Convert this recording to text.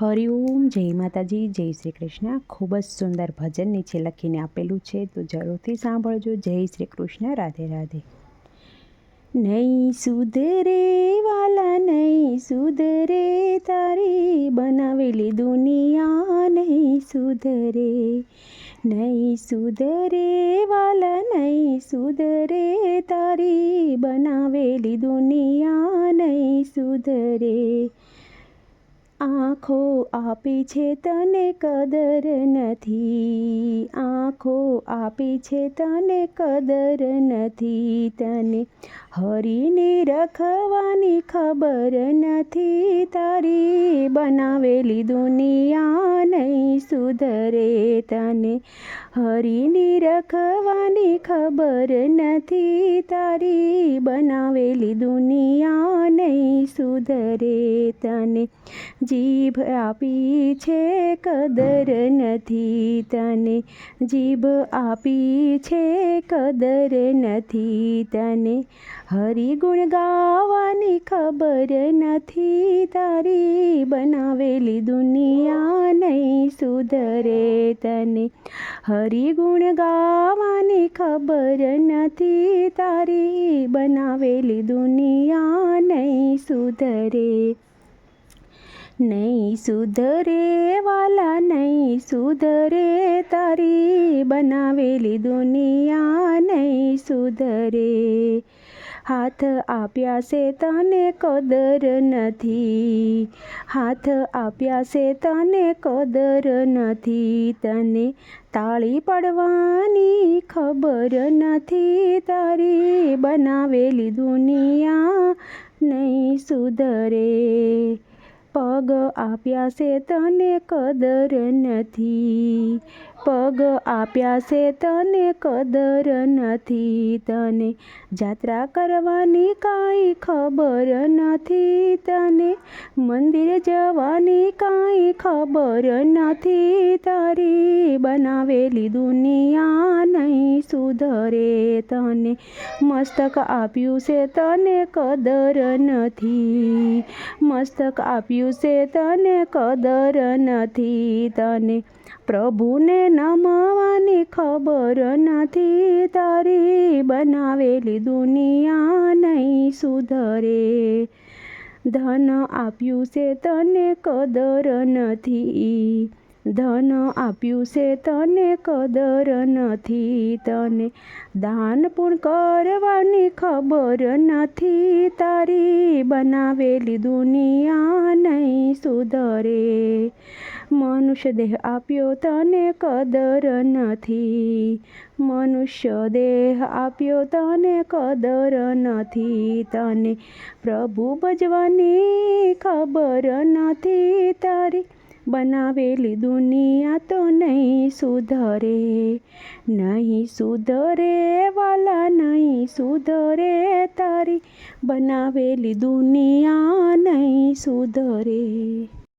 હરિઓમ જય માતાજી, જય શ્રી કૃષ્ણ. ખૂબ જ સુંદર ભજન નીચે લખીને આપેલું છે, તો જરૂરથી સાંભળજો. જય શ્રી કૃષ્ણ, રાધે રાધે. નહીં સુધરે વાલા, નહીં સુધરે તારી બનાવેલી દુનિયા. નહીં સુધરે નહીં સુધરે વાલા, નહીં સુધરે તારી બનાવેલી દુનિયા. નહીં સુધરે આંખો આપી છે તને કદર નથી આંખો આપી છે તને કદર નથી તને હરીને રખવાની ખબર નથી તારી બનાવેલી દુનિયા નહીં સુધરે તને હરીની રખવાની ખબર નથી તારી. બનાવેલી દુનિયા નહીં સુધરે તને. જીભ આપી છે કદર નથી તને. જીભ આપી છે કદર નથી તને. હરિગુણ ગાવાની ખબર નથી તારી. બનાવેલી દુનિયા નહીં સુધરે તને. હરિગુણ ગાવાની ખબર નથી તારી. બનાવેલી દુનિયા નહીં સુધરે. નહીં સુધરે વાલા નહીં સુધરે તારી. બનાવેલી દુનિયા નહીં સુધરે. હાથ આપ્યા છે તને કદર નથી. હાથ આપ્યા છે તને કદર નથી. તને તાળી પડવાની ખબર નથી. તારી બનાવેલી દુનિયા નહીં સુધરે. પગ આપ્યા છે તને કદર નથી. પગ આપ્યા છે તને કદર નથી. તને જાત્રા કરવાની કાંઈ ખબર નથી. તને મંદિર જવાની કાંઈ ખબર નથી. તારી બનાવેલી દુનિયા નહીં સુધરે તને. મસ્તક આપ્યું છે તને કદર નથી. મસ્તક આપ્યું છે તને કદર નથી તને. પ્રભુને નમવાની ખબર નથી. તારી બનાવેલી દુનિયા નહીં સુધરે. ધન આપ્યું છે તને કદર નથી. ધન આપ્યું છે તને કદર નથી, તને દાન પણ કરવાની ખબર નથી. તારી બનાવેલી દુનિયા નહીં સુધરે. મનુષ્ય દેહ આપ્યો તને કદર નથી. મનુષ્ય દેહ આપ્યો તને કદર નથી. તને પ્રભુ ભજવાની ખબર નથી. તારી બનાવેલી દુનિયા તો નહીં સુધરે નહીં સુધરે વાલા, નહીં સુધરે તારી. બનાવેલી દુનિયા નહીં સુધરે.